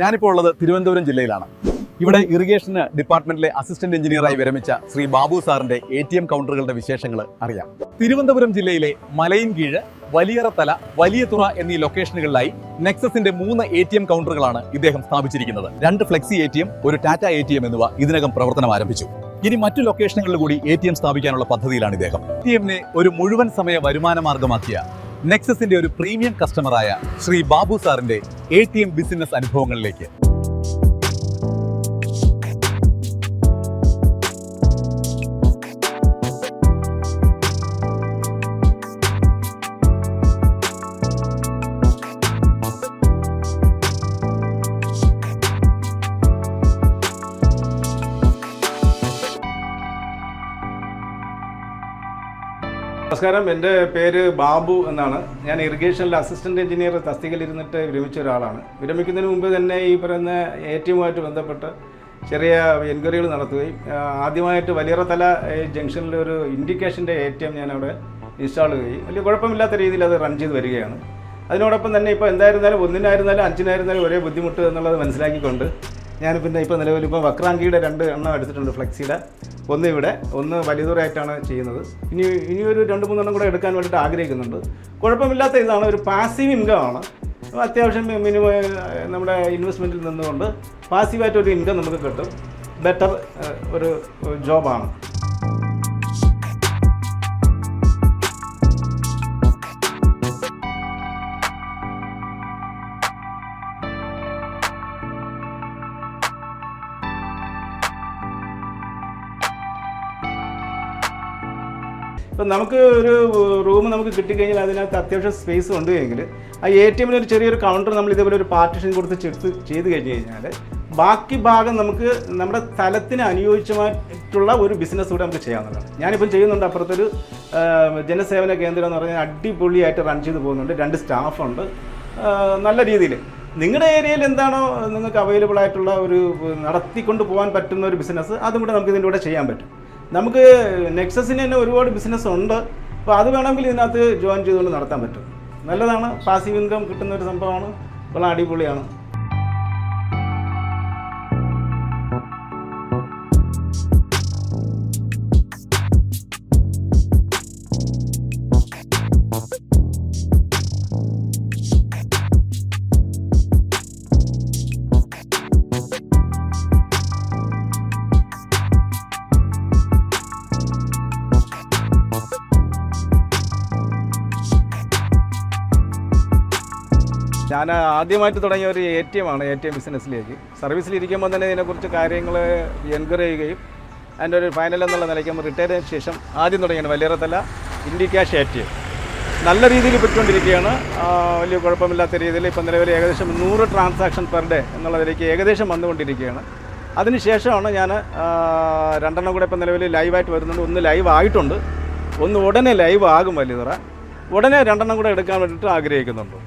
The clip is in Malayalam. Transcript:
ഞാനിപ്പോൾ ഉള്ളത് തിരുവനന്തപുരം ജില്ലയിലാണ്. ഇവിടെ ഇറിഗേഷൻ ഡിപ്പാർട്ട്മെന്റിലെ അസിസ്റ്റന്റ് എഞ്ചിനീയറായി വിരമിച്ച ശ്രീ ബാബു സാറിന്റെ എ ടി എം കൗണ്ടറുകളുടെ വിശേഷങ്ങൾ അറിയാം. തിരുവനന്തപുരം ജില്ലയിലെ മലയിൻകീഴ് വലിയറത്തല വലിയതുറ എന്നീ ലൊക്കേഷനുകളിലായി നെക്സസിന്റെ മൂന്ന് എ ടി എം കൗണ്ടറുകളാണ് ഇദ്ദേഹം സ്ഥാപിച്ചിരിക്കുന്നത്. രണ്ട് ഫ്ലെക്സി എ ടി എം ഒരു ടാറ്റ എ ടി എം എന്നിവ ഇതിനകം പ്രവർത്തനം ആരംഭിച്ചു. ഇനി മറ്റു ലൊക്കേഷനുകളിൽ കൂടി എ ടി എം സ്ഥാപിക്കാനുള്ള പദ്ധതിയിലാണ് ഇദ്ദേഹം. എ ടി എമ്മിനെ ഒരു മുഴുവൻ സമയ വരുമാന മാർഗമാക്കിയ നെക്സസിന്റെ ഒരു പ്രീമിയം കസ്റ്റമറായ ശ്രീ ബാബു സാറിന്റെ എ ടി എം ബിസിനസ് അനുഭവങ്ങളിലേക്ക്. നമസ്കാരം. എന്റെ പേര് ബാബു എന്നാണ്. ഞാൻ ഇറിഗേഷനിൽ അസിസ്റ്റന്റ് എഞ്ചിനീയർ തസ്തികയിൽ ഇരുന്നിട്ട് വിരമിച്ച ഒരാളാണ്. വിരമിക്കുന്നതിന് മുമ്പ് തന്നെ ഈ പറയുന്ന എ ടി എമ്മുമായിട്ട് ബന്ധപ്പെട്ട് ചെറിയ എൻക്വയറികൾ നടത്തുകയും ആദ്യമായിട്ട് വലിയറത്തല ജംഗ്ഷനിൽ ഒരു ഇൻഡിക്കേഷന്റെ എ ടി എം ഞാൻ അവിടെ ഇൻസ്റ്റാൾ ചെയ്യുകയും വലിയ കുഴപ്പമില്ലാത്ത രീതിയിൽ അത് റൺ ചെയ്ത് വരികയാണ്. അതിനോടൊപ്പം തന്നെ ഇപ്പോൾ എന്തായിരുന്നാലും ഒന്നിനായിരുന്നാലും അഞ്ചിനായിരുന്നാലും ഒരേ ബുദ്ധിമുട്ട് എന്നുള്ളത് മനസ്സിലാക്കിക്കൊണ്ട് ഞാൻ പിന്നെ ഇപ്പോൾ നിലവിൽ ഇപ്പോൾ വക്രാങ്കിയുടെ രണ്ട് എണ്ണം എടുത്തിട്ടുണ്ട് ഫ്ലെക്സിയുടെ. ഒന്ന് ഇവിടെ ഒന്ന് വലിയതുറയായിട്ടാണ് ചെയ്യുന്നത്. ഇനി ഇനി ഒരു രണ്ട് മൂന്നെണ്ണം കൂടെ എടുക്കാൻ വേണ്ടിയിട്ട് ആഗ്രഹിക്കുന്നുണ്ട്. കുഴപ്പമില്ലാത്ത ഇതാണ് ഒരു പാസീവ് ഇൻകം ആണ്. അത്യാവശ്യം മിനിമം നമ്മുടെ ഇൻവെസ്റ്റ്മെന്റിൽ നിന്നുകൊണ്ട് പാസീവായിട്ടൊരു ഇൻകം നമുക്ക് കിട്ടും. ബെറ്റർ ഒരു ജോബാണ് ഇപ്പം നമുക്ക് ഒരു റൂം നമുക്ക് കിട്ടിക്കഴിഞ്ഞാൽ അതിനകത്ത് അത്യാവശ്യം സ്പേസ് ഉണ്ട് എങ്കിൽ ആ എ ടി എമ്മിന് ഒരു ചെറിയൊരു കൗണ്ടർ നമ്മൾ ഇതേപോലെ ഒരു പാർട്ടിഷൻ കൊടുത്ത് ചെടുത്ത് ചെയ്ത് കഴിഞ്ഞ് കഴിഞ്ഞാൽ ബാക്കി ഭാഗം നമുക്ക് നമ്മുടെ സ്ഥലത്തിന് അനുയോജ്യമായിട്ടുള്ള ഒരു ബിസിനസ് കൂടെ നമുക്ക് ചെയ്യാവുന്നതാണ്. ഞാനിപ്പം ചെയ്യുന്നുണ്ട് അപ്പുറത്തൊരു ജനസേവന കേന്ദ്രം എന്ന് പറഞ്ഞാൽ അടിപൊളിയായിട്ട് റൺ ചെയ്ത് പോകുന്നുണ്ട്. രണ്ട് സ്റ്റാഫുണ്ട് നല്ല രീതിയിൽ. നിങ്ങളുടെ ഏരിയയിൽ എന്താണോ നിങ്ങൾക്ക് അവൈലബിൾ ആയിട്ടുള്ള ഒരു നടത്തിക്കൊണ്ട് പോകാൻ പറ്റുന്ന ഒരു ബിസിനസ് അതും കൂടെ നമുക്ക് ഇതിന്റെ കൂടെ ചെയ്യാൻ പറ്റും. നമുക്ക് നെക്സസിന് തന്നെ ഒരുപാട് ബിസിനസ് ഉണ്ട്. അപ്പോൾ അത് വേണമെങ്കിൽ ഇതിനകത്ത് ജോയിൻ ചെയ്തുകൊണ്ട് നടത്താൻ പറ്റും. നല്ലതാണ്. പാസീവ് ഇൻകം കിട്ടുന്ന ഒരു സംഭവമാണ്. വളരെ അടിപൊളിയാണ്. ഞാൻ ആദ്യമായിട്ട് തുടങ്ങിയ ഒരു എ ടി എം ആണ് എ ടി എം ബിസിനസ്സിലേക്ക്. സർവീസിലിരിക്കുമ്പോൾ തന്നെ ഇതിനെക്കുറിച്ച് കാര്യങ്ങൾ എൻക്വയറി ചെയ്യുകയും അതിന്റെ ഒരു ഫൈനൽ എന്നുള്ള നിലയ്ക്ക് റിട്ടയർ ചെയ്തതിന് ശേഷം ആദ്യം തുടങ്ങിയാണ് വലിയറത്തല്ല Indicash A T M നല്ല രീതിയിൽ പെട്ടുകൊണ്ടിരിക്കുകയാണ് വലിയ കുഴപ്പമില്ലാത്ത രീതിയിൽ ഇപ്പം നിലവിൽ ഏകദേശം നൂറ് ട്രാൻസാക്ഷൻ പെർ ഡേ എന്നുള്ളതിലേക്ക് ഏകദേശം വന്നുകൊണ്ടിരിക്കുകയാണ്. അതിനുശേഷമാണ് ഞാൻ രണ്ടെണ്ണം കൂടെ ഇപ്പം നിലവിൽ ലൈവായിട്ട് വരുന്നുണ്ട്. ഒന്ന് ലൈവ് ആയിട്ടുണ്ട്. ഒന്ന് ഉടനെ ലൈവ് ആകും വലിയതറ. ഉടനെ രണ്ടെണ്ണം കൂടെ എടുക്കാൻ വേണ്ടിയിട്ട് ആഗ്രഹിക്കുന്നുണ്ട്.